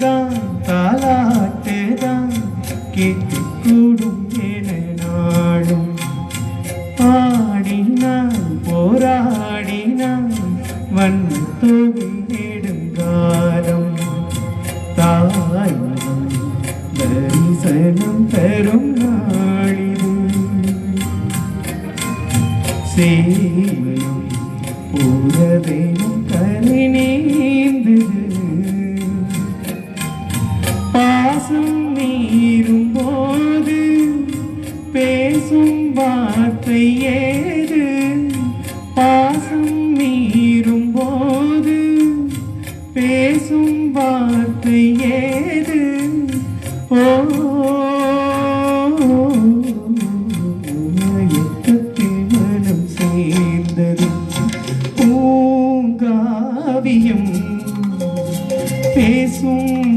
താലാട്ടേതാം താലാട്ടേതാം കെട്ടിക്കൂടും ഇടനാടും ആടിനാം പോരാടിനാം വൻതൊഴിൽ നെടുങ്കാലം തായ്മനം ദർശനം തരും നാളിതു സേവനം പൂരവേണം பாசம் நீரும் போது பேசும் வார்த்தை ஏது? பாசம் நீரும் போது பேசும் வார்த்தை ஏது? ஓ மனம் சேர்ந்தது பூங்காவியம். பேசும்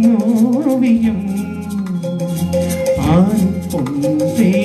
东西